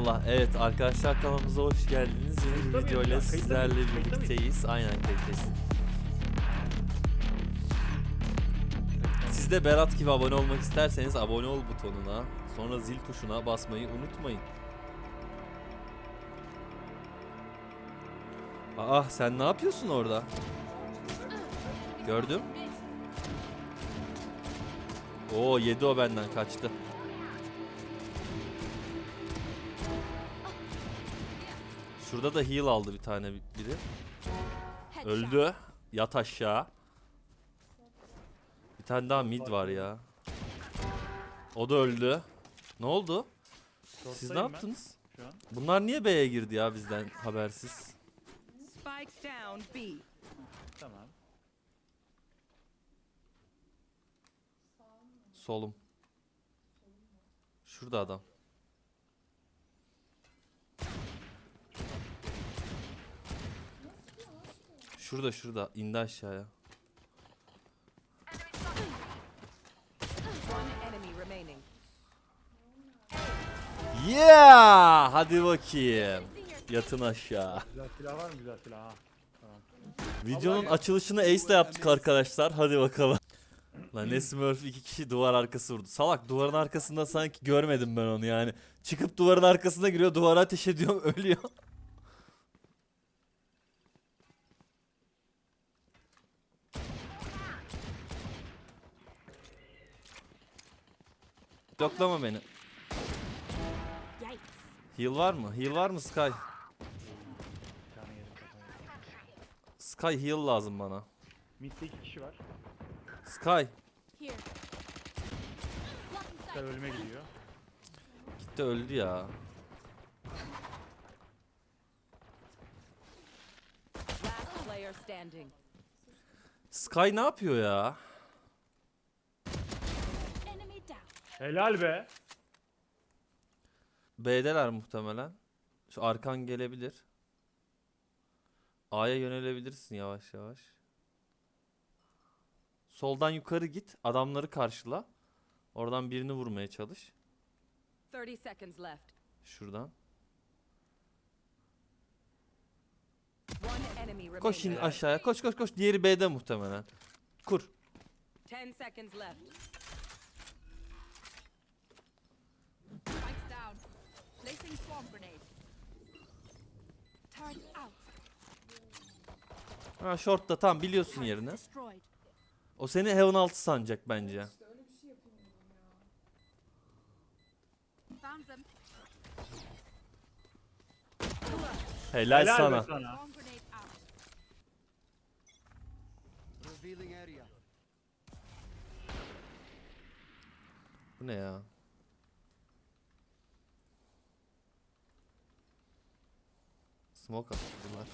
Eyvallah. Evet arkadaşlar kanalımıza hoş geldiniz. Yeni bir ya? Kayıtta sizlerle birlikteyiz. Aynen kayıttayız. Siz de Berat gibi abone olmak isterseniz abone ol butonuna, sonra zil tuşuna basmayı unutmayın. Aa sen ne yapıyorsun orada? Gördüm. Oo yedi o benden kaçtı. Şurada da heal aldı bir tane bi- biri. Öldü. Yat aşağı. Bir tane daha mid var ya. O da öldü. Ne oldu? Siz ne Short'tayım ben yaptınız? Şu an. Bunlar niye B'ye girdi ya bizden habersiz? Spike down B. Tamam. Solum. Şurada adam. Şurada şurada indi aşağıya. Yeah! Hadi bakayım. Yatın aşağı. Güzel silah var mı? Güzel silah. Ha. Tamam. Videonun açılışını Ace'le yaptık arkadaşlar. Hadi bakalım. Lan ne Smurf iki kişi duvar arkası vurdu. Salak duvarın arkasında sanki görmedim ben onu yani. Çıkıp duvarın arkasına giriyor duvara ateş ediyor ölüyor. Bloklama beni. Heal var mı? Heal var mı Sky? Sky heal lazım bana. Mid'de iki kişi var. Sky Sen ölüme gidiyor. gitti öldü ya. Last player standing. Sky ne yapıyor ya? Helal be. B'deler muhtemelen. Şu arkan gelebilir. A'ya yönelebilirsin yavaş yavaş. Soldan yukarı git. Adamları karşıla. Oradan birini vurmaya çalış. 30 seconds left. Şuradan. Koş şimdi aşağıya. Koş koş koş. Diğeri B'de muhtemelen. Kur. 10 seconds left. Spikes down. Placing swamp grenade. Turret out. Ha short'ta tam biliyorsun yerini. Destroyed. O seni Heaven altı sanacak bence. Found them. Helal, Helal sana. sana. Swamp grenade out. Revealing area. Bu ne ya? Smoke attılar.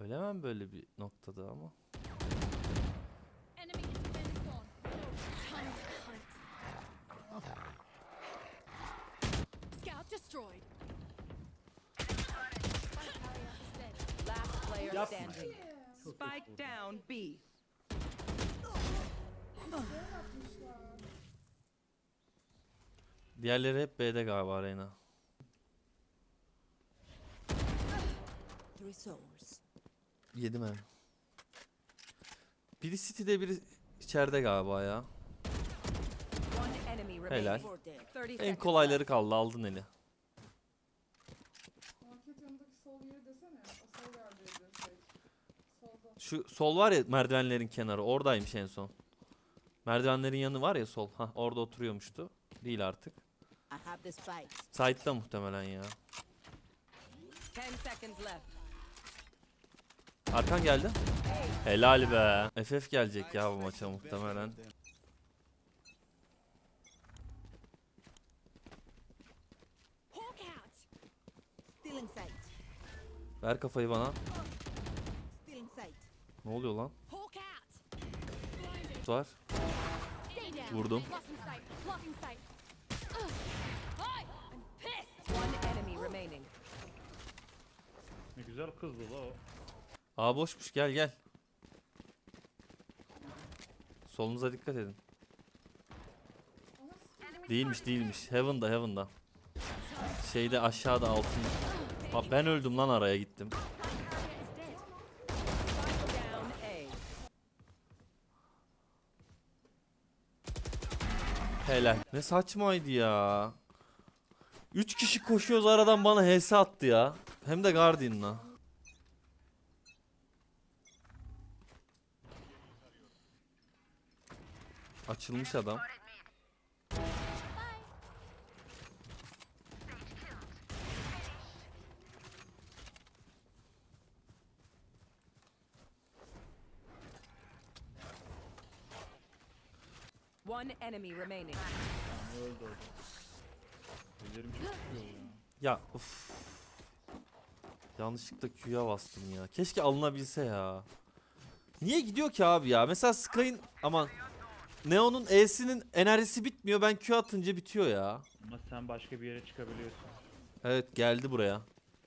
Ölemem böyle bir noktada ama. Destroyed. Last player standing. Spike down B. Diğerleri hep B'de galiba Reyna. Yedim ev. Biri City'de biri içeride galiba ya. Helal. 30 En kolayları kaldı aldın eli. Şey. Solda. Şu sol var ya merdivenlerin kenarı oradaymış en son. Merdivenlerin yanı var ya sol. Ha orada oturuyormuştu. Değil artık. Side'da muhtemelen ya. 10 seconds left. Arkan geldi. Helal be. FF gelecek ya bu maça muhtemelen. Ver kafayı bana. Ne oluyor lan? Var. Vurdum. Ne güzel kızdı la o. Aa boşmuş gel gel. Solunuza dikkat edin. Değilmiş değilmiş. Heaven'da Heaven'da. Şeyde aşağıda altında. Aa, ben öldüm lan araya gittim. Down A. Helal. Ne saçmaydı ya. 3 kişi koşuyoruz aradan bana HS attı ya. Hem de Guardian'la. Açılmış adam. One enemy remaining. Tamam öldü orada. Ellerim çok tutuyor ya. Ya uf. Yanlışlıkla Q'ya bastım ya. Keşke alınabilse ya. Niye gidiyor ki abi ya? Mesela Sky'ın aman Neon'un E'sinin enerjisi bitmiyor. Ben Q atınca bitiyor ya. Ama sen başka bir yere çıkabiliyorsun. Evet geldi buraya.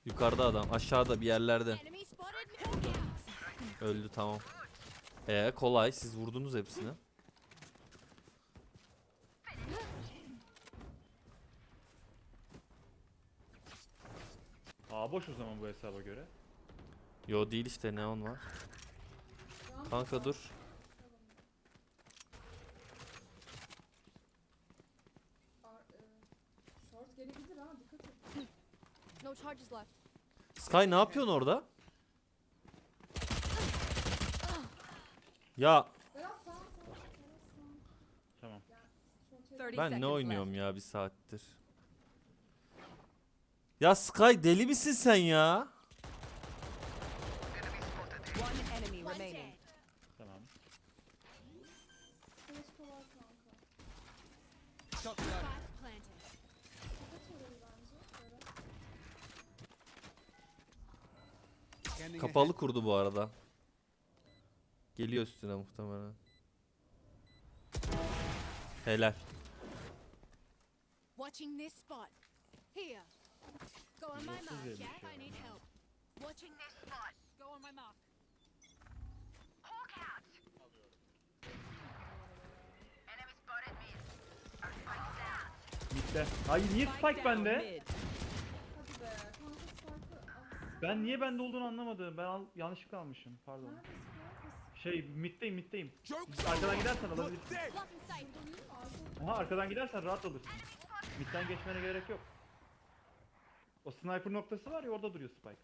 Yukarıda adam. Aşağıda bir yerlerde. Öldü tamam. Ee kolay. Siz vurdunuz hepsini. Boş o zaman bu hesaba göre. Yo değil işte Neon var. Kanka dur. Ar- Short gelebilir ha dikkat et. No charges left. Sky ne yapıyorsun orada? Ya Berat sağ sağ. Berat sağ. Tamam. Short 30 ben ne seconds oynuyorum left. ya bir saattir. Ya Sky deli misin sen ya? One enemy One remaining. dead. Tamam. Kapalı kurdu bu arada. Geliyor üstüne muhtemelen. Helal. Watching this spot. Here. Go on my mark, yeah? I need help. Watching this spot. Go on my mark. Mid'de. Niye Spike down bende? mid. Hadi be. Kanka Spike'ı at. Ben niye bende olduğunu anlamadım. Ben al yanlışlıkla almışım. Pardon. Nerede Spike? Şey middeyim middeyim. Arkadan gidersen alabilirsin. Blocking sight. Aha arkadan gidersen rahat alırsın. Midden geçmene gerek yok. O sniper noktası var ya orada duruyor Spike.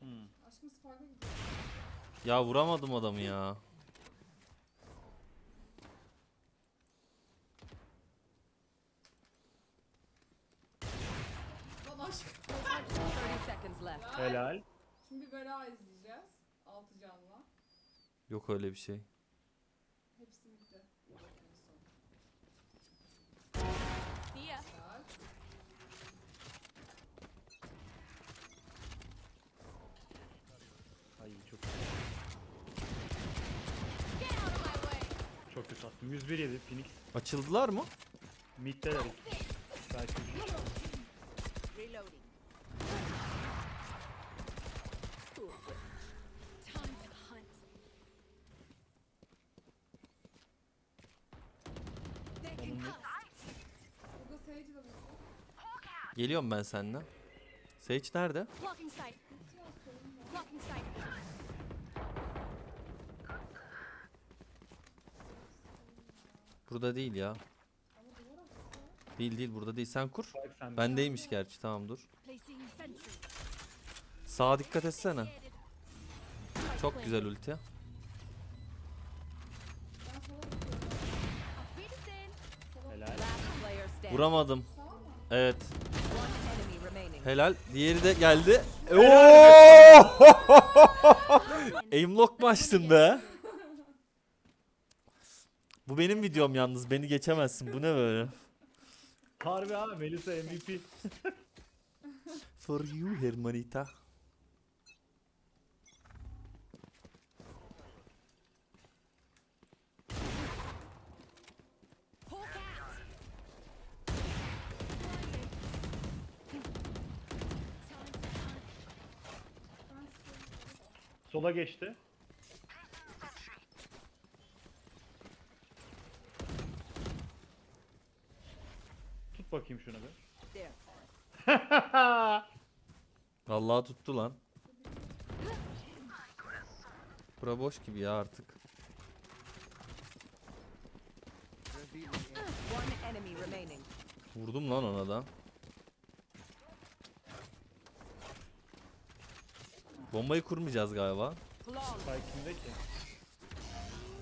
Hmm. Aşkım Spike'a gidiyor. Ya vuramadım adamı ya. Lan aşkım. 30 seconds left. Helal. Şimdi Vera izleyeceğiz. Altı canla. Yok öyle bir şey. Hepsi bitti. En son. See ya. Güzel. Ay çok Get out of my way. Çok kötü attım. 101 yedi Phoenix. Açıldılar mı? Mid'deler iki. Belki kişi. Reloading. Time to hunt. They can cut. Burada Sage'i de buldu. Geliyorum ben seninle. Sage nerede? Blocking sight. Burada değil ya. Değil değil burada değil. Sen kur. Bendeymiş gerçi tamam dur. Sağa dikkat etsene. Çok güzel ulti. Vuramadım. Evet. Helal. Diğeri de geldi. Oo! Aimlock mu açtın be? Bu benim videom yalnız. Beni geçemezsin. Bu ne böyle? Harbi abi Melisa MVP. For you Hermanita. Sola geçti. Bakayım şunu bir. Vallahi tuttu lan. Bura boş gibi ya artık. Vurdum lan ona da. Bombayı kurmayacağız galiba. Spike kimde ki?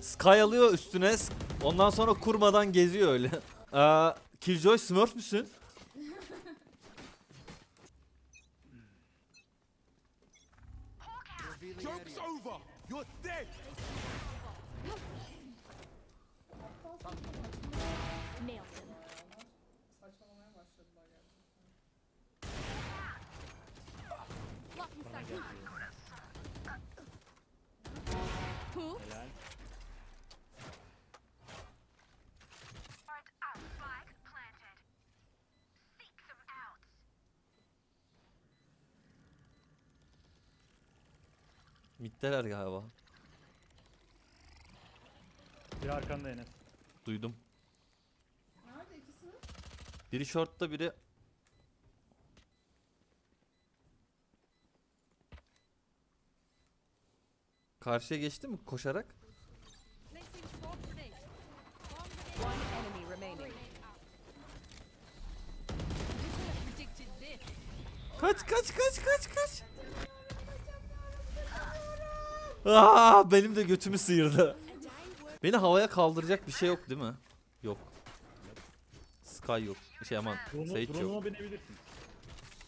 Sky alıyor üstüne. Ondan sonra kurmadan geziyor öyle. Aa, Killjoy Smurf müsün? Area. over! You're dead! Mitteler galiba. Bir arkanda Enes. Duydum. Nerede ikisi? Biri shortta biri Karşıya geçti mi koşarak? Kaç kaç kaç kaç kaç. Aa, benim de götümü sıyırdı. Beni havaya kaldıracak bir şey yok değil mi? Yok. Sky yok. Şey aman Sage yok. binebilirsin.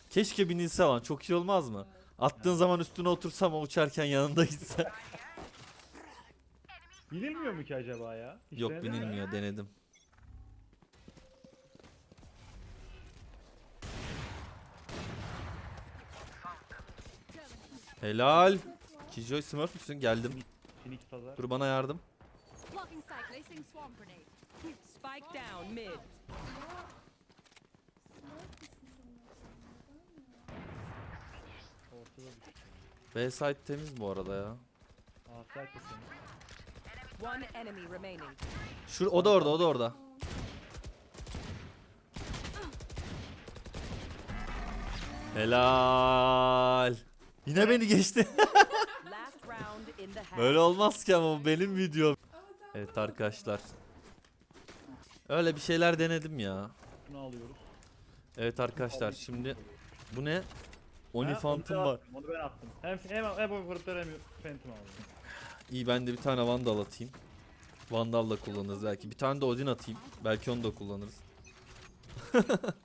Keşke binilse lan çok iyi olmaz mı? Attığın zaman üstüne otursam o uçarken yanında gitse. Binilmiyor mu ki acaba ya? Hiç Yok denedin mi? binilmiyor denedim. Helal. Kijoy Smurf müsün? Geldim. Phoenix pazar. Dur bana yardım. Blocking sight. Placing swarm grenade. Spike down mid. Ortada düştü. B site temiz bu arada ya. One enemy remaining. Şu o da orada, o da orada. Helal. Yine beni geçti. Last round in the half. Böyle olmaz ki ama bu benim videom. Evet arkadaşlar. Öyle bir şeyler denedim ya. Bunu alıyoruz. Evet arkadaşlar şimdi bu ne? Oni Ha, Phantom onu ben var. attım, Onu ben attım. Hem hem hem o grupları hem Phantom aldım. İyi ben de bir tane Vandal atayım. Vandal da kullanırız belki. Bir tane de Odin atayım. Belki onu da kullanırız.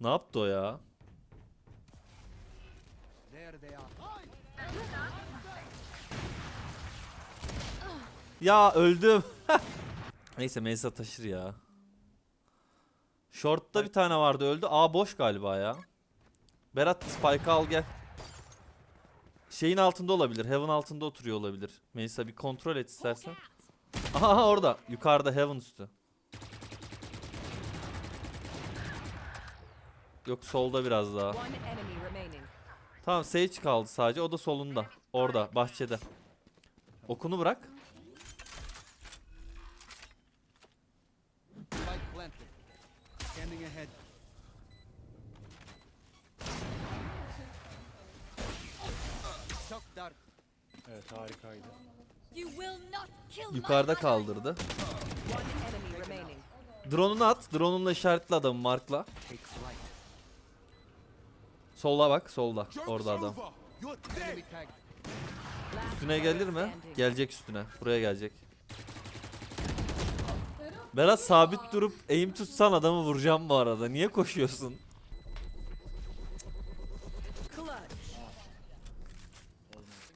Ne yaptı o ya? Ya öldüm. Neyse Mesa taşır ya. Short'ta bir tane vardı öldü. A boş galiba ya. Berat Spike'ı al gel. Şeyin altında olabilir. Heaven altında oturuyor olabilir. Mesa bir kontrol et istersen. Aha orada. Yukarıda Heaven üstü. Yok solda biraz daha. Tamam Sage kaldı sadece. O da solunda. Orada bahçede. Okunu bırak. Evet harikaydı. Yukarıda kaldırdı. Drone'unu at. Drone'unla işaretli adamı markla. Solda bak solda. Orada adam. Üstüne gelir mi? Gelecek üstüne. Buraya gelecek. Berat sabit durup aim tutsan adamı vuracağım bu arada. Niye koşuyorsun?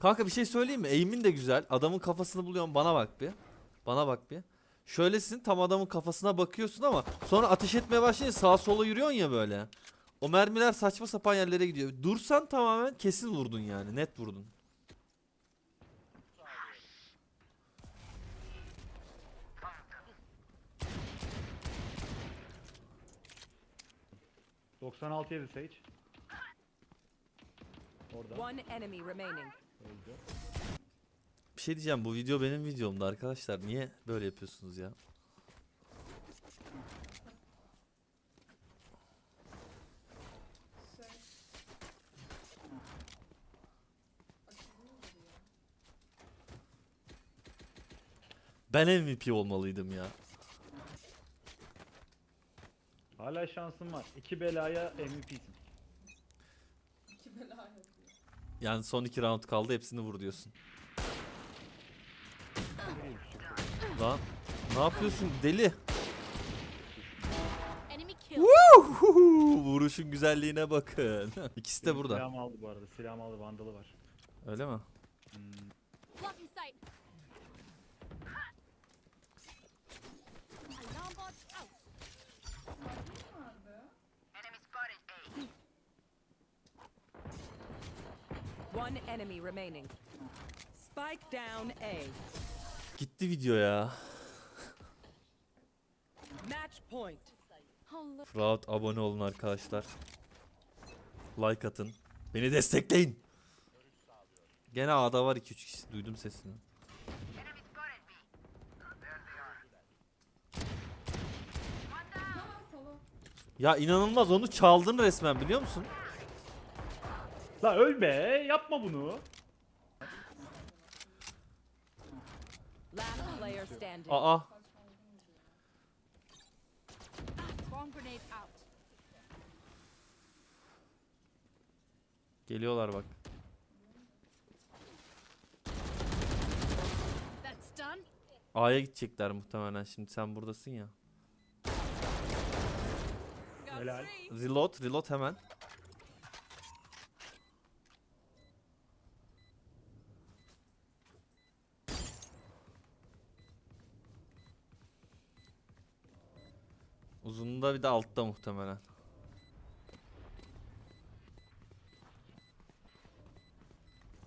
Kanka bir şey söyleyeyim mi? Aim'in de güzel. Adamın kafasını buluyorsun. Bana bak bir. Bana bak bir. Şöylesin tam adamın kafasına bakıyorsun ama sonra ateş etmeye başlayınca sağa sola yürüyorsun ya böyle. O mermiler saçma sapan yerlere gidiyor. Dursan tamamen kesin vurdun yani. Net vurdun. ...96 yedi Sage. Orada. One enemy remaining. Öldü. Bir şey diyeceğim bu video benim videomda arkadaşlar. Niye böyle yapıyorsunuz ya? Ben MVP olmalıydım ya. Hala şansın var. İki belaya MVP'sin. İki bela yapıyor. Yani son iki round kaldı hepsini vur diyorsun. Lan ne yapıyorsun deli? Vuruşun güzelliğine bakın. İkisi de burada. Silahımı aldı bu arada. Silahımı aldı. Vandalı var. Öyle mi? Hmm. Blocking sight. Alarm bot out. Nerede? One enemy remaining. Spike down A. Gitti video ya. Match point. Fraud abone olun arkadaşlar. Like atın. Beni destekleyin. Gene A'da var 2-3 kişi duydum sesini. Ya inanılmaz onu çaldın resmen biliyor musun? La öl be. Yapma bunu. Last player standing. Aa Bomb grenade out. geliyorlar bak. That's done. A'ya gidecekler muhtemelen şimdi sen buradasın ya. Got Helal. three. Reload, reload hemen. Uzununda bir de altta muhtemelen.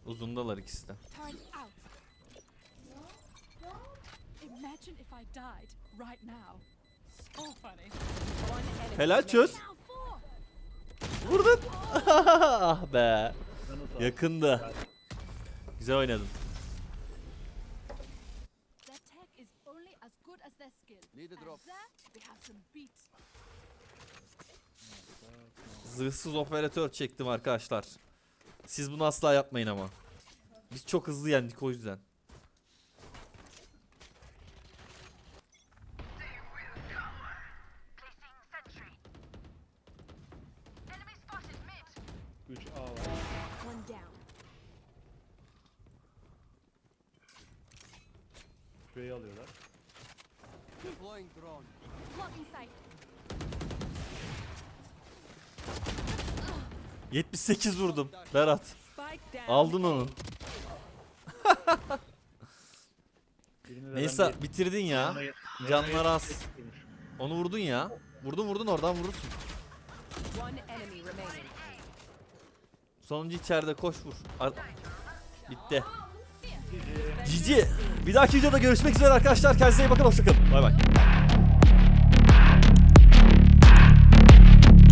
Uzundalar ikisi de. Helal çöz. Vurdun. ah be. Yakındı. Güzel oynadın. Need a drop. Zırhsız operatör çektim arkadaşlar. Siz bunu asla yapmayın ama. Biz çok hızlı yendik o yüzden. Üç A var. Şurayı alıyorlar. Deploying drone. Blocking sight. 78 vurdum. Berat. Aldın onu. Neyse bitirdin ya. Canları az. Onu vurdun ya. Vurdun vurdun oradan vurursun. Sonuncu içeride koş vur. Ar- Bitti. Cici. Bir dahaki videoda görüşmek üzere arkadaşlar. Kendinize iyi bakın. Hoşçakalın. Bay bay.